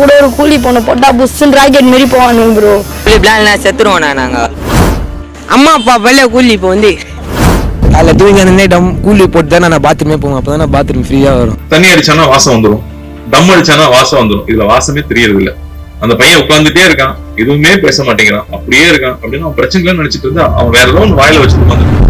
கூட ஒரு கூலி பொண்ணு போட்டா புஷ்ஷுன்னு ராக்கெட் மாரி போவானுங்க ப்ரோ கூலி பிளான்ல செத்துருவோண்ணா நாங்கள் அம்மா அப்பா பள்ளிய கூலி இப்போ வந்து. அதில் தூங்கி அந்த டம் கூலி போட்டு தான் நான் பாத்ரூமே போவேன். அப்போ தான் பாத்ரூம் ஃப்ரீயாக வரும். தண்ணி அடிச்சானா வாசம் வந்துரும். தம் அடிச்சானா வாசம் வந்துரும். இதுல வாசமே தெரியறது இல்ல அந்த பையன் உட்கார்ந்துட்டே இருக்கான். எதுவுமே பேச மாட்டேங்கிறான். அப்படியே இருக்கான். அப்படின்னு அவன் பிரச்சனை நினைச்சிட்டு இருந்தா அவன் வேற ஏதோ ஒன்று வாயில வச்சுட்டு உட்கார்ந்து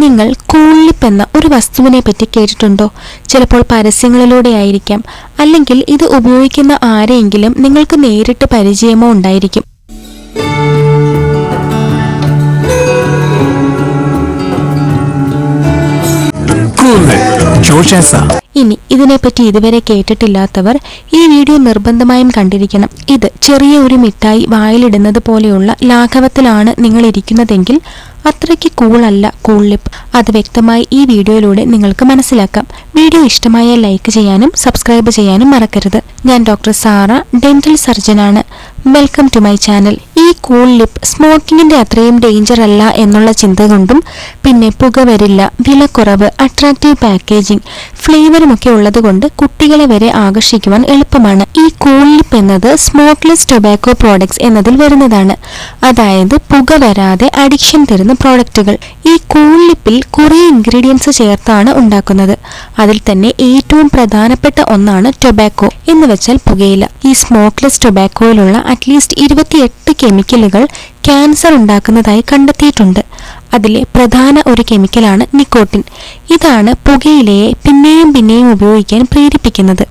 നിങ്ങൾ കൂളിപ്പ് എന്ന ഒരു വസ്തുവിനെ പറ്റി കേട്ടിട്ടുണ്ടോ? ചിലപ്പോൾ പരസ്യങ്ങളിലൂടെ ആയിരിക്കാം അല്ലെങ്കിൽ ഇത് ഉപയോഗിക്കുന്ന ആരെയെങ്കിലും നിങ്ങൾക്ക് നേരിട്ട് പരിചയമോ ഉണ്ടായിരിക്കും. ഇനി ഇതിനെപ്പറ്റി ഇതുവരെ കേട്ടിട്ടില്ലാത്തവർ ഈ വീഡിയോ നിർബന്ധമായും കണ്ടിരിക്കണം. ഇത് ചെറിയ ഒരു മിഠായി വായിലിടുന്നത് പോലെയുള്ള ലാഘവത്തിലാണ് നിങ്ങൾ ഇരിക്കുന്നതെങ്കിൽ അത്രയ്ക്ക് കൂളല്ല കൂൾ ലിപ്പ് അത് വ്യക്തമായി ഈ വീഡിയോയിലൂടെ നിങ്ങൾക്ക് മനസ്സിലാക്കാം. വീഡിയോ ഇഷ്ടമായ ലൈക്ക് ചെയ്യാനും സബ്സ്ക്രൈബ് ചെയ്യാനും മറക്കരുത്. ഞാൻ ഡോക്ടർ സാറ ഡെന്റൽ സർജനാണ് വെൽക്കം ടു മൈ ചാനൽ ഈ കൂൾ ലിപ്പ് സ്മോക്കിങ്ങിന്റെ അത്രയും ഡേഞ്ചർ അല്ല എന്നുള്ള ചിന്ത കൊണ്ടും പിന്നെ പുക വരില്ല വിലക്കുറവ് അട്രാക്റ്റീവ് പാക്കേജിംഗ് ഫ്ലേവറും ഒക്കെ ഉള്ളതുകൊണ്ട് കുട്ടികളെ വരെ ആകർഷിക്കുവാൻ എളുപ്പമാണ്. ഈ കൂൾ ലിപ്പ് എന്നത് സ്മോക്ക്ലെസ് ടൊബാക്കോ പ്രോഡക്ട്സ് എന്നതിൽ വരുന്നതാണ്. അതായത് പുക വരാതെ അഡിക്ഷൻ തരുന്ന പ്രോഡക്റ്റുകൾ ഈ കൂളിപ്പിൽ കുറേ ഇൻഗ്രീഡിയൻസ് ചേർത്താണ് ഉണ്ടാക്കുന്നത്. അതിൽ തന്നെ ഏറ്റവും പ്രധാനപ്പെട്ട ഒന്നാണ് ടൊബാക്കോ എന്ന് വെച്ചാൽ പുകയില. ഈ സ്മോക്ക്ലെസ് ടൊബാക്കോയിലുള്ള അറ്റ്ലീസ്റ്റ് ഇരുപത്തിയെട്ട് കെമിക്കലുകൾ ക്യാൻസർ ഉണ്ടാക്കുന്നതായി കണ്ടെത്തിയിട്ടുണ്ട്. അതിലെ പ്രധാന ഒരു കെമിക്കലാണ് നിക്കോട്ടിൻ ഇതാണ് പുകയിലയെ പിന്നെയും പിന്നെയും ഉപയോഗിക്കാൻ പ്രേരിപ്പിക്കുന്നത്.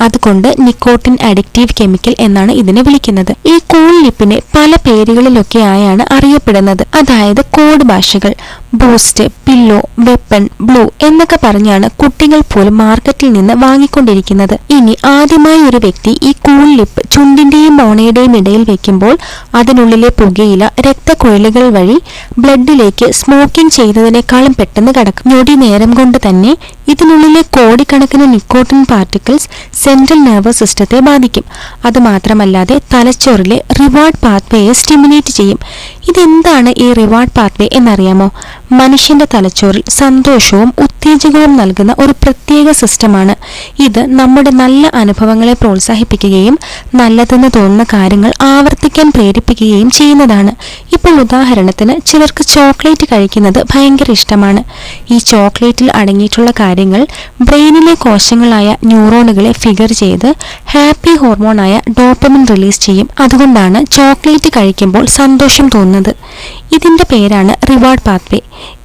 അതുകൊണ്ട് നിക്കോട്ടിൻ അഡിക്റ്റീവ് കെമിക്കൽ എന്നാണ് ഇതിനെ വിളിക്കുന്നത്. ഈ കൂൾ ലിപ്പിനെ പല പേരുകളിലൊക്കെ ആയാണ് അറിയപ്പെടുന്നത്. അതായത് കോഡ് ഭാഷകൾ. ബൂസ്റ്റ് പില്ലോ വെപ്പൺ ബ്ലൂ എന്നൊക്കെ പറഞ്ഞാണ് കുട്ടികൾ പോലും മാർക്കറ്റിൽ നിന്ന് വാങ്ങിക്കൊണ്ടിരിക്കുന്നത്. ഇനി ആദ്യമായി ഒരു വ്യക്തി ഈ കൂൾ ലിപ്പ് ചുണ്ടിന്റെയും മോണയുടെയും ഇടയിൽ വെക്കുമ്പോൾ അതിനുള്ളിലെ പുകയില രക്തക്കുഴലുകൾ വഴി ബ്ലഡിലേക്ക് സ്മോക്കിംഗ് ചെയ്തതിനേക്കാളും പെട്ടെന്ന് കടക്കും. ഞൊടി നേരം കൊണ്ട് തന്നെ ഇതിനുള്ളിലെ കോടിക്കണക്കിന് നിക്കോട്ടിൻ പാർട്ടിക്കിൾസ് സെൻട്രൽ നെർവസ് സിസ്റ്റത്തെ ബാധിക്കും. അത് അതുമാത്രമല്ലാതെ തലച്ചോറിലെ റിവാർഡ് പാത്വേയെ സ്റ്റിമുലേറ്റ് ചെയ്യും. ഇതെന്താണ് ഈ റിവാർഡ് പാത്വേ എന്നറിയാമോ? മനുഷ്യന്റെ തലച്ചോറിൽ സന്തോഷവും ഉത്തേജകവും നൽകുന്ന ഒരു പ്രത്യേക സിസ്റ്റമാണ്. ഇത് നമ്മുടെ നല്ല അനുഭവങ്ങളെ പ്രോത്സാഹിപ്പിക്കുകയും നല്ലതെന്ന് തോന്നുന്ന കാര്യങ്ങൾ ആവർത്തിക്കാൻ പ്രേരിപ്പിക്കുകയും ചെയ്യുന്നതാണ്. ഇപ്പോൾ ഉദാഹരണത്തിന് ചിലർക്ക് ചോക്ലേറ്റ് കഴിക്കുന്നത് ഭയങ്കര ഇഷ്ടമാണ്. ഈ ചോക്ലേറ്റിൽ അടങ്ങിയിട്ടുള്ള കാര്യങ്ങൾ ബ്രെയിനിലെ കോശങ്ങളായ ന്യൂറോണുകളെ ഫിഗർ ചെയ്ത് ഹാപ്പി ഹോർമോണായ ഡോപ്പമിൻ റിലീസ് ചെയ്യും. അതുകൊണ്ടാണ് ചോക്ലേറ്റ് കഴിക്കുമ്പോൾ സന്തോഷം തോന്നുന്നത്. ഇതിന്റെ പേരാണ് റിവാർഡ് പാത്വേ.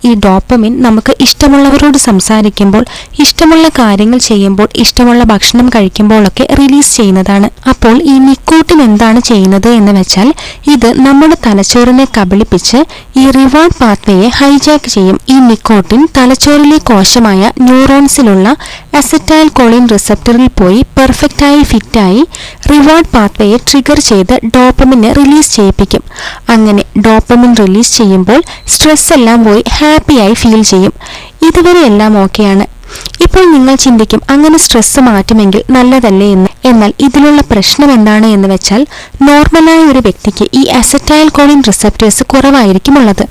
ഈ ഡോപ്പമിൻ നമുക്ക് ഇഷ്ടമുള്ളവരോട് സംസാരിക്കുമ്പോൾ ഇഷ്ടമുള്ള കാര്യങ്ങൾ ചെയ്യുമ്പോൾ ഇഷ്ടമുള്ള ഭക്ഷണം കഴിക്കുമ്പോഴൊക്കെ റിലീസ് ചെയ്യുന്നതാണ്. അപ്പോൾ ഈ നിക്കോട്ടിൻ എന്താണ് ചെയ്യുന്നത് എന്ന് വെച്ചാൽ ഇത് നമ്മുടെ തലച്ചോറിനെ കബളിപ്പിച്ച് ഈ റിവാർഡ് പാത്വേയെ ഹൈജാക്ക് ചെയ്യും. ഈ നിക്കോട്ടിൻ തലച്ചോറിലെ കോശമായ ന്യൂറോൺസിലുള്ള അസറ്റൈൽ കോളിൻ റിസപ്റ്ററിൽ പോയി പെർഫെക്റ്റായി ഫിറ്റായി റിവാർഡ് പാത്വേയെ ട്രിഗർ ചെയ്ത് ഡോപ്പമിനെ റിലീസ് ചെയ്യിപ്പിക്കും. അങ്ങനെ ഡോപ്പമിൻ റിലീസ് ചെയ്യുമ്പോൾ സ്ട്രെസ് എല്ലാം പോയി ഹാപ്പിയായി ഫീൽ ചെയ്യും. ഇതുവരെ എല്ലാം ഓക്കെയാണ് ഇപ്പോൾ നിങ്ങൾ ചിന്തിക്കും അങ്ങനെ സ്ട്രെസ് മാറ്റുമെങ്കിൽ നല്ലതല്ലേ എന്ന്. എന്നാൽ ഇതിലുള്ള പ്രശ്നം എന്താണ് എന്ന് വെച്ചാൽ നോർമലായ ഒരു വ്യക്തിക്ക് ഈ അസറ്റൈൽ കോളിൻ റിസപ്റ്റേഴ്സ് കുറവായിരിക്കും ഉള്ളത്.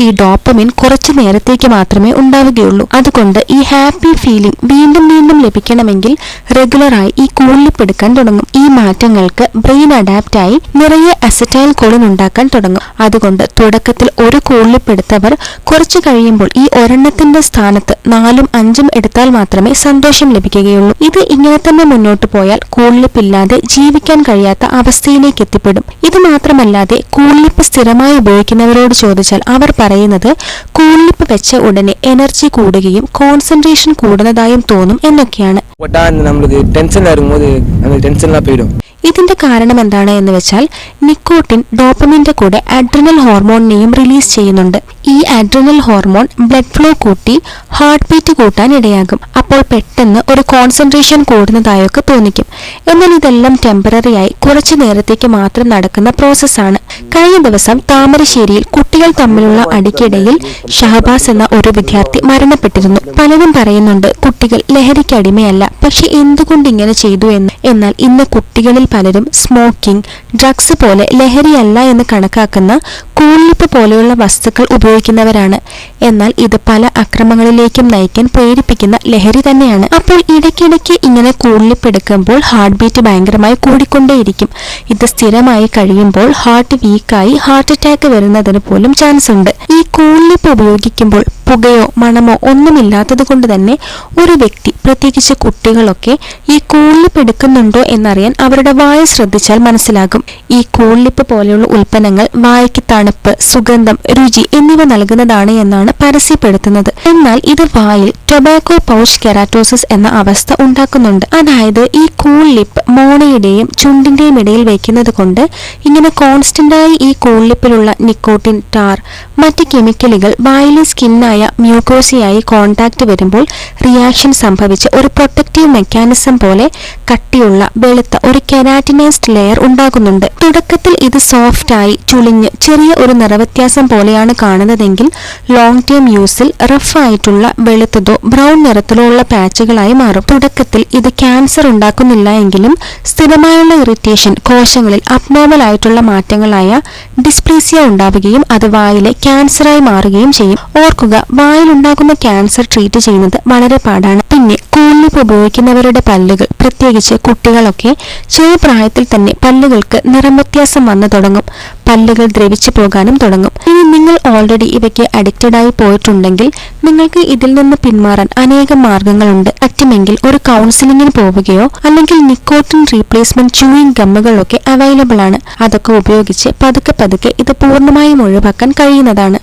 ഈ ഡോപ്പമിൻ കുറച്ചു നേരത്തേക്ക് മാത്രമേ ഉണ്ടാവുകയുള്ളൂ. അതുകൊണ്ട് ഈ ഹാപ്പി ഫീലിംഗ് വീണ്ടും വീണ്ടും ലഭിക്കണമെങ്കിൽ റെഗുലറായി ഈ കൂളിപ്പ് എടുക്കാൻ തുടങ്ങും. ഈ മാറ്റങ്ങൾക്ക് ബ്രെയിൻ അഡാപ്റ്റ് ആയി നിറയെ അസറ്റൈൽ കോളിൻ ഉണ്ടാക്കാൻ തുടങ്ങും. അതുകൊണ്ട് തുടക്കത്തിൽ ഒരു കൂളിപ്പെടുത്തവർ കുറച്ചു കഴിയുമ്പോൾ ഈ ഒരെണ്ണത്തിന്റെ സ്ഥാനത്ത് നാലും അഞ്ചും എടുത്താൽ മാത്രമേ സന്തോഷം ലഭിക്കുകയുള്ളൂ. ഇത് ഇങ്ങനെ തന്നെ മുന്നോട്ട് പോയാൽ കൂളിപ്പ് ഇല്ലാതെ ജീവിക്കാൻ കഴിയാത്ത അവസ്ഥയിലേക്ക് എത്തിപ്പെടും. ഇത് മാത്രമല്ലാതെ കൂളിപ്പ് സ്ഥിരമായി ഉപയോഗിക്കുന്നവരോട് ചോദിച്ചാൽ അവർ പറയുന്നത് കൂളിപ്പ് വെച്ച ഉടനെ എനർജി കൂടുകയും കോൺസെൻട്രേഷൻ കൂടുന്നതായും തോന്നും എന്നൊക്കെയാണ്. போட்டால் அந்த நம்மளுக்கு டென்ஷனில் இருக்கும்போது அந்த டென்ஷன்லாம் போயிடும் ഇതിന്റെ കാരണം എന്താണ് എന്ന് വെച്ചാൽ നിക്കോട്ടിൻ ഡോപ്പമിന്റെ കൂടെ അഡ്രിനൽ ഹോർമോണിനെയും റിലീസ് ചെയ്യുന്നുണ്ട് ഈ അഡ്രിനൽ ഹോർമോൺ ബ്ലഡ് ഫ്ലോ കൂട്ടി ഹാർട്ട് ബീറ്റ് കൂട്ടാൻ ഇടയാകും അപ്പോൾ പെട്ടെന്ന് ഒരു കോൺസെൻട്രേഷൻ കൂടുന്നതായൊക്കെ തോന്നിക്കും എന്നാൽ ഇതെല്ലാം ടെമ്പററി ആയി കുറച്ചു നേരത്തേക്ക് മാത്രം നടക്കുന്ന പ്രോസസ്സാണ് കഴിഞ്ഞ ദിവസം താമരശ്ശേരിയിൽ കുട്ടികൾ തമ്മിലുള്ള അടിക്കിടയിൽ ഷഹബാസ് എന്ന ഒരു വിദ്യാർത്ഥി മരണപ്പെട്ടിരുന്നു പലരും പറയുന്നുണ്ട് കുട്ടികൾ ലഹരിക്ക് അടിമയല്ല പക്ഷെ എന്തുകൊണ്ട് ഇങ്ങനെ ചെയ്തു എന്ന്? എന്നാൽ ഇന്ന് കുട്ടികളിൽ പലരും സ്മോക്കിംഗ് ഡ്രഗ്സ് പോലെ ലഹരിയല്ല എന്ന് കണക്കാക്കുന്ന കൂളിപ്പ് പോലെയുള്ള വസ്തുക്കൾ ഉപയോഗിക്കുന്നവരാണ്. എന്നാൽ ഇത് പല അക്രമങ്ങളിലേക്കും നയിക്കാൻ പ്രേരിപ്പിക്കുന്ന ലഹരി തന്നെയാണ്. അപ്പോൾ ഇടയ്ക്കിടയ്ക്ക് ഇങ്ങനെ കൂളിപ്പ് എടുക്കുമ്പോൾ ഹാർട്ട് ബീറ്റ് ഭയങ്കരമായി കൂടിക്കൊണ്ടേയിരിക്കും. ഇത് സ്ഥിരമായി കഴിയുമ്പോൾ ഹാർട്ട് വീക്കായി ഹാർട്ട് അറ്റാക്ക് വരുന്നതിന് പോലും ചാൻസ് ഉണ്ട്. ഈ കൂളിപ്പ് ഉപയോഗിക്കുമ്പോൾ പുകയോ മണമോ ഒന്നുമില്ലാത്തത് കൊണ്ട് തന്നെ ഒരു വ്യക്തി പ്രത്യേകിച്ച് കുട്ടികളൊക്കെ ഈ കൂളിപ്പ് എടുക്കുന്നുണ്ടോ എന്നറിയാൻ അവരുടെ വായ ശ്രദ്ധിച്ചാൽ മനസ്സിലാകും. ഈ കൂളിപ്പ് പോലെയുള്ള ഉൽപ്പന്നങ്ങൾ വായയ്ക്ക് തണുപ്പ് സുഗന്ധം രുചി എന്നിവ നൽകുന്നതാണ് എന്നാണ് പരസ്യപ്പെടുത്തുന്നത്. എന്നാൽ ഇത് വായിൽ ടൊബാക്കോ പൗച്ച് കെറാറ്റോസിസ് എന്ന അവസ്ഥ ഉണ്ടാക്കുന്നുണ്ട്. അതായത് ഈ കൂളിപ്പ് മോണയുടെയും ചുണ്ടിന്റെയും ഇടയിൽ വയ്ക്കുന്നത് കൊണ്ട് ഇങ്ങനെ കോൺസ്റ്റന്റായി ഈ കൂളിപ്പിലുള്ള നിക്കോട്ടിൻ ടാർ മറ്റ് കെമിക്കലുകൾ വായിലെ സ്കിന്നായ മ്യൂക്കോസിയായി കോണ്ടാക്ട് വരുമ്പോൾ റിയാക്ഷൻ സംഭവിച്ച് ഒരു പ്രൊട്ടക്റ്റീവ് മെക്കാനിസം പോലെ കട്ടിയുള്ള വെളുത്ത ഒരു കെരാറ്റിനൈസ്ഡ് ലെയർ ഉണ്ടാകുന്നുണ്ട്. തുടക്കത്തിൽ ഇത് സോഫ്റ്റായി ചുളിഞ്ഞ് ചെറിയ ഒരു നിറവ്യത്യാസം പോലെയാണ് കാണുന്നതെങ്കിൽ ലോങ് ടേം യൂസിൽ റഫ് ആയിട്ടുള്ള വെളുത്തതോ ബ്രൗൺ നിറത്തിലോ ഉള്ള പാച്ചുകളായി മാറും. തുടക്കത്തിൽ ഇത് ക്യാൻസർ ഉണ്ടാക്കുന്നില്ല എങ്കിലും സ്ഥിരമായുള്ള ഇറിറ്റേഷൻ കോശങ്ങളിൽ അബ്നോർമൽ ആയിട്ടുള്ള മാറ്റങ്ങളായ ഡിസ്പ്ലേസിയ ഉണ്ടാവുകയും അത് വായിലെ ക്യാൻസറായി മാറുകയും ചെയ്യും. ഓർക്കുക വായിലുണ്ടാകുന്ന ക്യാൻസർ ട്രീറ്റ് ചെയ്യുന്നത് വളരെ പാടാണ്. പിന്നെ കൂളിപ്പ് ഉപയോഗിക്കുന്നവരുടെ പല്ലുകൾ പ്രത്യേകിച്ച് കുട്ടികളൊക്കെ ചെറുപ്രായത്തിൽ തന്നെ പല്ലുകൾക്ക് നിറം വ്യത്യാസം വന്നു തുടങ്ങും. പല്ലുകൾ ദ്രവിച്ചു പോകാനും തുടങ്ങും. ഇനി നിങ്ങൾ ഓൾറെഡി ഇവയ്ക്ക് അഡിക്റ്റഡ് ആയി പോയിട്ടുണ്ടെങ്കിൽ നിങ്ങൾക്ക് ഇതിൽ നിന്ന് പിന്മാറാൻ അനേകം മാർഗങ്ങളുണ്ട്. പറ്റുമെങ്കിൽ ഒരു കൗൺസിലിംഗിന് പോവുകയോ അല്ലെങ്കിൽ നിക്കോട്ടിൻ റീപ്ലേസ്മെന്റ് ചൂയിങ് ഗമ്മുകളൊക്കെ അവൈലബിൾ ആണ്. അതൊക്കെ ഉപയോഗിച്ച് പതുക്കെ പതുക്കെ ഇത് പൂർണമായും ഒഴിവാക്കാൻ കഴിയുന്നതാണ്.